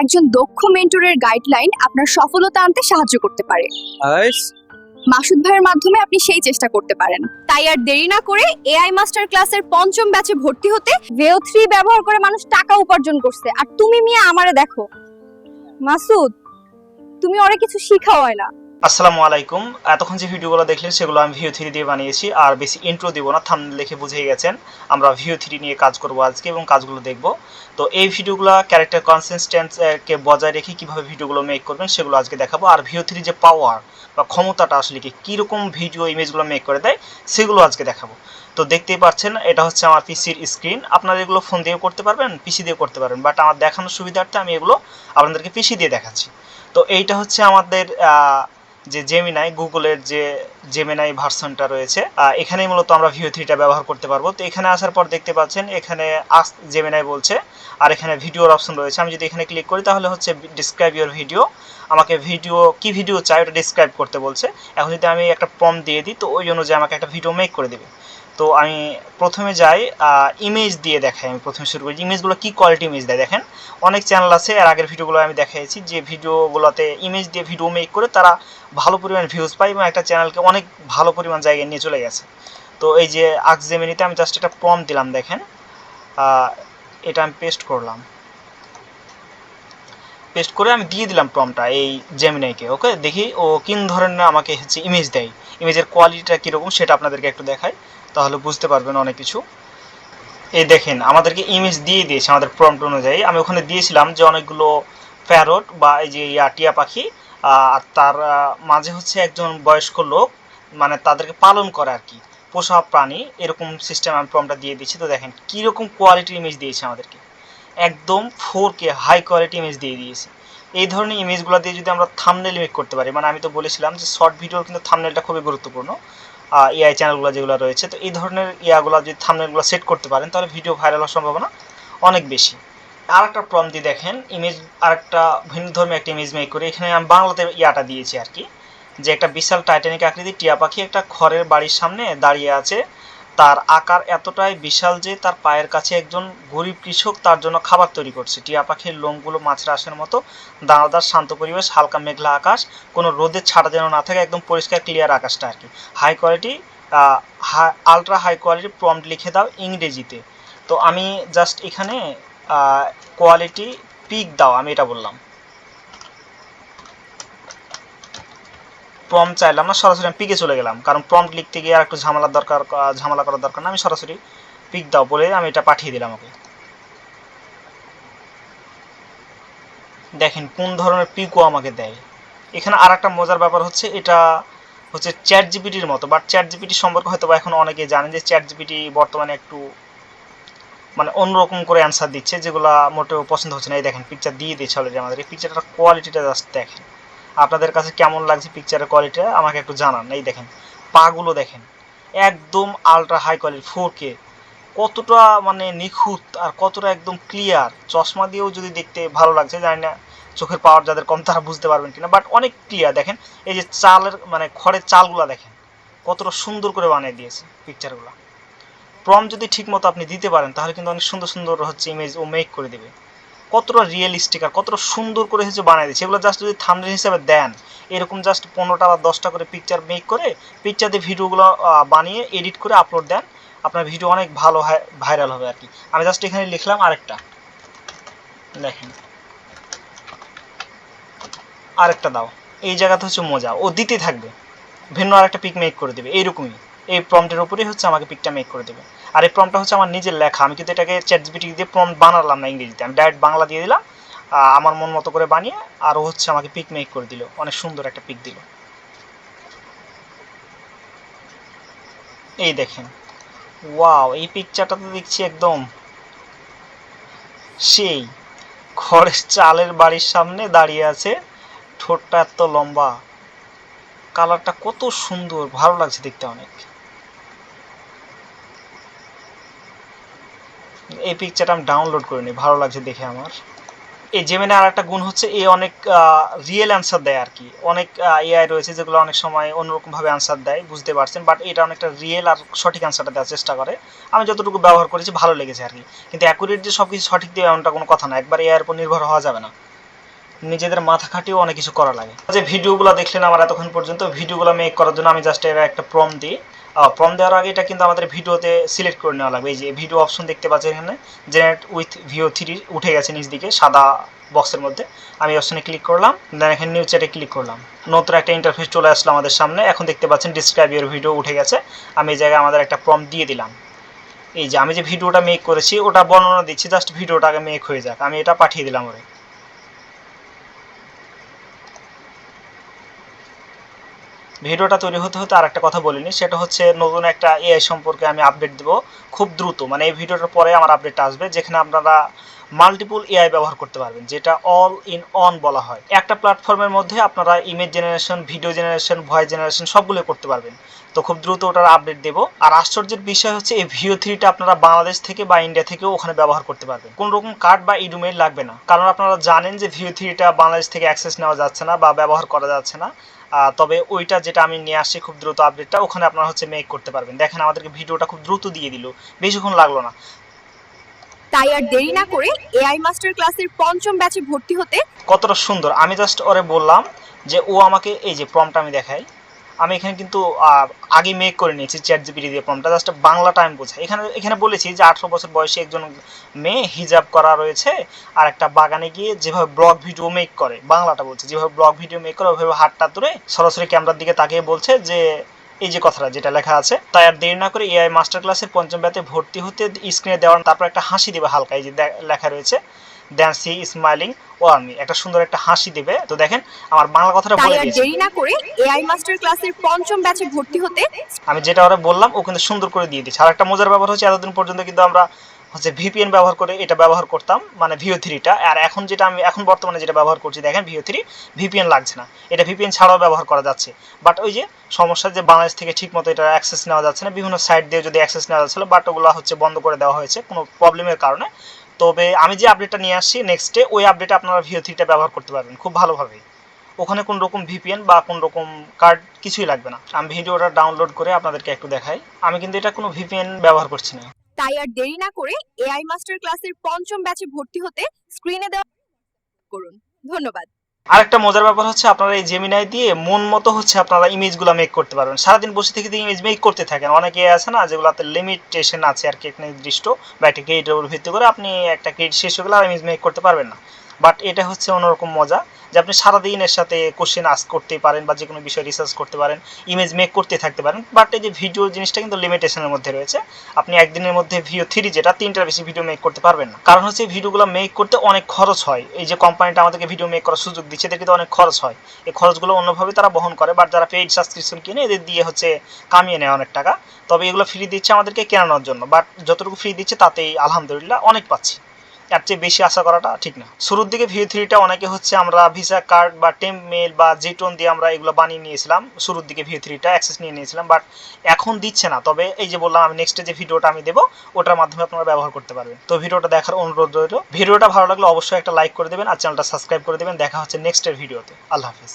একজন দক্ষ মেন্টরের গাইডলাইন আপনার সফলতা আনতে সাহায্য করতে পারে। মাসুদ ভাইয়ের মাধ্যমে আপনি সেই চেষ্টা করতে পারেন। তাই আর দেরি না করে এআই মাস্টার ক্লাসের পঞ্চম ব্যাচে ভর্তি হতে ভেও থ্রি ব্যবহার করে মানুষ টাকা উপার্জন করছে। আর তুমি মিয়া আমারে দেখো। মাসুদ তুমি অনেক কিছু শিখাও হয় না। আসসালামু আলাইকুম। এতক্ষণ যে ভিডিওগুলো দেখলেন, সেগুলো আমি ভিও থ্রি দিয়ে বানিয়েছি, আর বেশি ইন্ট্রো দিব না থাম লিখে বুঝে গেছেন। আমরা ভিও থ্রি নিয়ে কাজ করব আজকে এবং কাজগুলো দেখব। তো এই ভিডিওগুলো ক্যারেক্টার কনসিস্টেন্সকে বজায় রেখে কীভাবে ভিডিওগুলো মেক করবেন, সেগুলো আজকে দেখাবো। আর ভিও থ্রি যে পাওয়ার বা ক্ষমতাটা আসলে কি, কীরকম ভিডিও ইমেজগুলো মেক করে দেয়, সেগুলো আজকে দেখাবো। তো দেখতেই পাচ্ছেন, এটা হচ্ছে আমার পিসির স্ক্রিন আপনারা এগুলো ফোন দিয়েও করতে পারবেন পিসি দিয়ে করতে পারবেন বাট আমার দেখানোর সুবিধার্থে আমি এগুলো আপনাদেরকে পিসি দিয়ে দেখাচ্ছি। তো এইটা হচ্ছে আমাদের যে জেমিনাই গুগলের যে জেমিনাই ভার্সনটা রয়েছে এখানেই মূলত আমরা ভিও থ্রিটা ব্যবহার করতে পারব। তো এখানে আসার পর দেখতে পাচ্ছেন, এখানে আস জেমিনাই বলছে, আর এখানে ভিডিওর অপশন রয়েছে। আমি যদি এখানে ক্লিক করি, তাহলে হচ্ছে ডিসক্রাইব ইউর ভিডিও আমাকে ভিডিও কি ভিডিও চাই, ওটা ডিসক্রাইব করতে বলছে। এখন যদি আমি একটা পম দিয়ে দিই, তো ওই অনুযায়ী আমাকে একটা ভিডিও মেক করে দেবে। তো আমি প্রথমে যাই ইমেজ দিয়ে দেখাই, আমি প্রথমে শুরু করি। ইমেজগুলো কী কোয়ালিটি ইমেজ দেয় দেখেন? অনেক চ্যানেল আছে, এর আগের ভিডিওগুলো আমি দেখাইছি, যে ভিডিওগুলোতে ইমেজ দিয়ে ভিডিও মেক করে তারা ভালো পরিমাণ ভিউজ পায় এবং একটা চ্যানেলকে অনেক ভালো পরিমাণ জায়গায় নিয়ে চলে গেছে। তো এই যে আক্স জেমিনিতে আমি জাস্ট একটা প্রম দিলাম দেখেন এটা আমি পেস্ট করলাম। পেস্ট করে আমি দিয়ে দিলাম প্রমটা এই জেমিনাইকে ওকে দেখি ও কিন ধরনের আমাকে হচ্ছে ইমেজ দেয়। ইমেজের কোয়ালিটিটা কীরকম সেটা আপনাদেরকে একটু দেখায় তাহলে বুঝতে পারবেন অনেক কিছু। এই দেখেন, আমাদেরকে ইমেজ দিয়ে দিয়েছে আমাদের প্রম্পট অনুযায়ী। আমি ওখানে দিয়েছিলাম যে অনেকগুলো প্যারট বা এই যে টিয়া পাখি আর তার মাঝে হচ্ছে একজন বয়স্ক লোক মানে তাদেরকে পালন করে আর কি, পোষা প্রাণী, এরকম সিস্টেম আমি প্রমটা দিয়ে দিচ্ছি তো দেখেন, কীরকম কোয়ালিটির ইমেজ দিয়েছে আমাদেরকে। একদম four K high quality image দিয়ে দিয়েছে। এই ধরনের ইমেজগুলো দিয়ে যদি আমরা থামনেল মেক করতে পারি মানে আমি তো বলেছিলাম যে শর্ট ভিডিওর কিন্তু থামনেলটা খুবই গুরুত্বপূর্ণ এআই চ্যানেলগুলো যেগুলো রয়েছে, তো এই ধরনের ইয়াগুলো যদি থামনেলগুলো সেট করতে পারেন, তাহলে ভিডিও ভাইরাল হওয়ার সম্ভাবনা অনেক বেশি। আর একটা প্রম দিয়ে দেখেন ইমেজ আর একটা ভিন্ন ধর্মী একটা ইমেজ মেক করে, এখানে আমি বাংলাতে ইয়াটা দিয়েছি আর কি, যে একটা বিশাল টাইটানিক আকৃতির টিয়া পাখি একটা খড়ের বাড়ির সামনে দাঁড়িয়ে আছে তার আকার এতটাই বিশাল যে তার পায়ের কাছে একজন গরিব কৃষক তার জন্য খাবার তৈরি করছে। টিয়া পাখির লোমগুলো মাছের আসের মতো, দানাদার, শান্ত পরিবেশ, হালকা মেঘলা আকাশ, কোনো রোদের ছাড়া যেন না থাকে, একদম পরিষ্কার ক্লিয়ার আকাশটা আর কি। High quality ultra high quality prompt লিখে দাও ইংরেজিতে। তো আমি জাস্ট এখানে কোয়ালিটি পিক দাও, আমি এটা বললাম। প্রম্পট চাইলাম না, সরাসরি আমি পিকে চলে গেলাম। কারণ প্রম্পট লিখতে গিয়ে আর একটু ঝামেলার দরকার ঝামেলা করার দরকার না, আমি সরাসরি পিক দাও বলে আমি এটা পাঠিয়ে দিলাম ওকে। দেখেন কোন ধরনের পিকও আমাকে দেয়। এখানে আর একটা মজার ব্যাপার হচ্ছে, এটা হচ্ছে চ্যাট জিপিটির মতো বাট চ্যাট জিপিটি সম্পর্কে হয়তো বা এখন অনেকে জানেন যে চ্যাট জিপিটি বর্তমানে একটু মানে অন্যরকম করে অ্যান্সার দিচ্ছে, যেগুলো মোটেও পছন্দ হচ্ছে না। এই দেখেন পিকচার দিয়ে দিয়েছে অলরেডি আমাদের। এই পিকচারটার কোয়ালিটিটা জাস্ট দেখেন। আপনাদের কাছে কেমন লাগছে পিকচারের কোয়ালিটিটা আমাকে একটু জানান। এই দেখেন, পাগুলো দেখেন, একদম ultra high quality four K কতটা মানে নিখুঁত আর কতটা একদম ক্লিয়ার চশমা দিয়েও যদি দেখতে ভালো লাগছে, জানি না চোখের পাওয়ার যাদের কম, তারা বুঝতে পারবেন কিনা। বাট অনেক ক্লিয়ার দেখেন, এই যে চালের মানে খড়ের চালগুলো দেখেন, কতটা সুন্দর করে বানিয়ে দিয়েছে পিকচারগুলো প্রম যদি ঠিকমতো আপনি দিতে পারেন, তাহলে কিন্তু অনেক সুন্দর সুন্দর হচ্ছে ইমেজ ও মেক করে দেবে। কতটা রিয়েলিস্টিক আর কতটা সুন্দর করে হচ্ছে বানিয়ে দিচ্ছে এগুলো জাস্ট যদি থামনেল হিসেবে দেন, এরকম জাস্ট পনেরোটা বা দশটা করে পিকচার মেক করে পিকচার দিয়ে ভিডিওগুলো বানিয়ে এডিট করে আপলোড দেন, আপনার ভিডিও অনেক ভালো ভাইরাল হবে আর কি আমি জাস্ট এখানে লিখলাম আরেকটা। দেখেন। আরেকটা দাও। এই জায়গাতে হচ্ছে মজা। ও দিতে থাকবে। ভিন্ন আরেকটা পিক মেক করে দেবে। এইরকমই। এই প্রম্পটের উপরেই হচ্ছে আমাকে পিকটা মেক করে দেবে। আর এই প্রম্পটটা হচ্ছে আমার নিজের লেখা। আমি কিন্তু এটাকে চ্যাট জিপিটি দিয়ে প্রম্পট বানালাম না ইংরেজিতে। আমি ডাইরেক্ট বাংলা দিয়ে দিলাম আমার মন মতো করে বানিয়ে আর ও হচ্ছে আমাকে পিক মেক করে দিল। অনেক সুন্দর একটা পিক দিল। এই দেখেন। ওয়াও এই পিকচারটা তো দেখছি একদম সেই খড়ের চালের বাড়ির সামনে দাঁড়িয়ে আছে। ঠোঁটটা এত লম্বা। কালারটা কত সুন্দর, ভালো লাগছে দেখতে অনেক। এই পিকচারটা আমি ডাউনলোড করে নিই ভালো লাগছে দেখে আমার। এই জেমিনে আর একটা গুণ হচ্ছে এ অনেক রিয়েল অ্যান্সার দেয় আর কি অনেক এআই রয়েছে যেগুলো অনেক সময় অন্যরকমভাবে অ্যান্সার দেয়, বুঝতে পারছেন বাট এটা অনেকটা রিয়েল আর সঠিক অ্যান্সারটা দেওয়ার চেষ্টা করে। আমি যতটুকু ব্যবহার করেছি ভালো লেগেছে আর কি কিন্তু অ্যাকুরেট যে সব কিছু সঠিক দেবে এমনটা কোনো কথা না, একবার এআইয়ের উপর নির্ভর হওয়া যাবে না। নিজেদের মাথা খাটিয়েও অনেক কিছু করা লাগে। যে ভিডিওগুলো দেখলেন আমার এতক্ষণ পর্যন্ত, ভিডিওগুলো মেক করার জন্য আমি জাস্ট এরা একটা প্রম দিই। প্রম দেওয়ার আগে এটা কিন্তু আমাদের ভিডিওতে সিলেক্ট করে নেওয়া লাগবে। এই যে ভিডিও অপশন দেখতে পাচ্ছেন এখানে জেনারেট উইথ ভিও থ্রি উঠে গেছে নিচ দিকে, সাদা বক্সের মধ্যে। আমি অপশনে ক্লিক করলাম দেন এখানে নিউ চ্যাটে ক্লিক করলাম। নতুন একটা ইন্টারফেস চলে আসলো আমাদের সামনে। এখন দেখতে পাচ্ছেন ডিসক্রাইব ইউর ভিডিও উঠে গেছে। আমি এই জায়গায় আমাদের একটা প্রম দিয়ে দিলাম। এই যে আমি যে ভিডিওটা মেক করেছি, ওটা বর্ণনা দিচ্ছি জাস্ট ভিডিওটা আগে মেক হয়ে যাক। আমি এটা পাঠিয়ে দিলাম ওরে। ভিডিওটা তৈরি হতে হতে আর একটা কথা বলিনি, সেটা হচ্ছে নতুন একটা এআই সম্পর্কে আমি আপডেট দেবো খুব দ্রুত। মানে এই ভিডিওটার পরে আমার আপডেটটা আসবে, যেখানে আপনারা মাল্টিপল এআই ব্যবহার করতে পারবেন, যেটা অল ইন অন বলা হয়। একটা প্ল্যাটফর্মের মধ্যে আপনারা image generation video generation voice generation সবগুলো করতে পারবেন। তো খুব দ্রুত ওটার আপডেট দেবো। আর আশ্চর্যের বিষয় হচ্ছে, এই ভিও থ্রিটা আপনারা বাংলাদেশ থেকে বা ইন্ডিয়া থেকেও ওখানে ব্যবহার করতে পারবেন। কোন রকম কার্ড বা ইডুমেল লাগবে না। কারণ আপনারা জানেন যে ভিও থ্রিটা বাংলাদেশ থেকে অ্যাক্সেস নেওয়া যাচ্ছে না বা ব্যবহার করা যাচ্ছে না। তবে ওইটা যেটা আমি নিয়ে আসছি খুব দ্রুত আপডেটটা ওখানে আপনারা হচ্ছে মেক করতে পারবেন। দেখেন আমাদেরকে ভিডিওটা খুব দ্রুত দিয়ে দিল। বেশিক্ষণ লাগল না। তাই আর দেরি না করে এআই মাস্টার ক্লাসের পঞ্চম ব্যাচে ভর্তি হতে কতটা সুন্দর। আমি জাস্ট ওরে বললাম যে ও আমাকে এই যে প্রমটা আমি দেখাই। আমি এখানে কিন্তু আগে মেক করে নিয়েছি চ্যাট জিপিটি দিয়ে প্রমটা জাস্ট বাংলা টাইম বোঝায়। এখানে এখানে বলেছি যে আঠারো বছর বয়সে একজন মেয়ে হিজাব করা রয়েছে, আর একটা বাগানে গিয়ে যেভাবে ব্লগ ভিডিও মেক করে, বাংলাটা বলছে, যেভাবে ব্লগ ভিডিও মেক করে, ওইভাবে হাতটা তুলে সরাসরি ক্যামেরার দিকে তাকিয়ে বলছে যে, এই যে কথাটা যেটা লেখা আছে, তাই আর দেরি না করে এআই মাস্টার ক্লাসের পঞ্চম ব্যাতে ভর্তি হতে স্ক্রিনে দেওয়ার তারপর একটা হাসি দেবে হালকা, এই যে লেখা রয়েছে দেন সি স্মাইলিং ও আমি একটা সুন্দর একটা হাসি দেবে। তো দেখেন আমার বাংলা কথাটা বলে দিয়েছে। দেরি না করে এআই মাস্টার ক্লাসের পঞ্চম ব্যাচে ভর্তি হতে আমি যেটা ওরা বললাম ও কিন্তু সুন্দর করে দিয়ে দিচ্ছে আর একটা মজার ব্যাপার হচ্ছে এতদিন পর্যন্ত কিন্তু আমরা হচ্ছে ভিপিএন ব্যবহার করে এটা ব্যবহার করতাম মানে ভিও থ্রিটা আর এখন যেটা আমি এখন বর্তমানে যেটা ব্যবহার করছি দেখেন ভিও থ্রি ভিপিএন লাগছে না। এটা ভিপিএন ছাড়াও ব্যবহার করা যাচ্ছে। বাট ওই যে সমস্যা যে বাংলাদেশ থেকে ঠিক মতো এটা অ্যাক্সেস নেওয়া যাচ্ছে না বিভিন্ন সাইট দিয়ে যদি অ্যাক্সেস নেওয়া যাচ্ছিল বাট ওগুলো হচ্ছে বন্ধ করে দেওয়া হয়েছে কোনো প্রবলেমের কারণে। তবে আমি যে আপডেটটা নিয়ে আসছি নেক্সটে ওই আপডেটে আপনারা ভিও থ্রিটা ব্যবহার করতে পারবেন, খুব ভালোভাবে। ওখানে কোন রকম ভিপিএন বা কোন রকম কার্ড কিছুই লাগবে না। আমি ভিডিওটা ডাউনলোড করে আপনাদেরকে একটু দেখাই। আমি কিন্তু এটা কোনো ভিপিএন ব্যবহার করছি না। তাই আর দেরি না করে এআই মাস্টার ক্লাসের পঞ্চম ব্যাচে ভর্তি হতে স্ক্রিনে দেওয়া করুন। ধন্যবাদ। আরেকটা মজার ব্যাপার হচ্ছে আপনারা এই জেমিনাই দিয়ে মন মতো হচ্ছে আপনারা ইমেজগুলা মেক করতে পারবেন। সারাদিন বসে থেকে ইমেজ মেক করতে থাকেন। অনেকে আছে না যেগুলোতে লিমিটেশন আছে আর কি, একটা নির্দিষ্ট বা একটা ক্রেডিটের উপর ভিত্তি করে আপনি একটা ক্রেডিট শেষ হয়ে গেলে আর ইমেজ মেক করতে পারবেন না। বাট এটা হচ্ছে অন্যরকম মজা যে আপনি সারাদিন এর সাথে কোশ্চেন আস করতে পারেন বা যে কোনো বিষয়ে রিসার্চ করতে পারেন ইমেজ মেক করতে থাকতে পারেন। বাট এই যে ভিডিও জিনিসটা কিন্তু লিমিটেশনের মধ্যে রয়েছে। আপনি একদিনের মধ্যে ভিডিও থ্রি যেটা, তিনটার বেশি ভিডিও মেক করতে পারবেন না। কারণ হচ্ছে ভিডিওগুলো মেক করতে অনেক খরচ হয়। এই যে কোম্পানিটা আমাদেরকে ভিডিও মেক করার সুযোগ দিচ্ছে এদের কিন্তু অনেক খরচ হয়। এই খরচগুলো অন্যভাবে তারা বহন করে। বাট যারা পেইড সাবস্ক্রিপশন কিনে, এদের দিয়ে হচ্ছে কামিয়ে নেয় অনেক টাকা। তবে এগুলো ফ্রি দিচ্ছে আমাদেরকে কেনানোর জন্য। বাট যতটুকু ফ্রি দিচ্ছে, তাতেই আলহামদুলিল্লাহ অনেক পাচ্ছি। এর চেয়ে বেশি আশা করাটা ঠিক না। শুরুর দিকে ভিউ থ্রিটা অনেকে হচ্ছে আমরা ভিসা কার্ড বা টেম মেল বা জিটোন দিয়ে আমরা এগুলো বানিয়ে নিয়েছিলাম। শুরুর দিকে ভিউ থ্রিটা অ্যাক্সেস নিয়ে নিয়েছিলাম বাট এখন দিচ্ছে না। তবে এই যে বললাম, আমি নেক্সটে যে ভিডিওটা আমি দেবো, ওটার মাধ্যমে আপনারা ব্যবহার করতে পারবেন। তো ভিডিওটা দেখার অনুরোধ রইল। ভিডিওটা ভালো লাগলে অবশ্যই একটা লাইক করে দেবেন আর চ্যানেলটা সাবস্ক্রাইব করে দেবেন। দেখা হচ্ছে নেক্সটের ভিডিওতে আল্লাহ হাফিজ।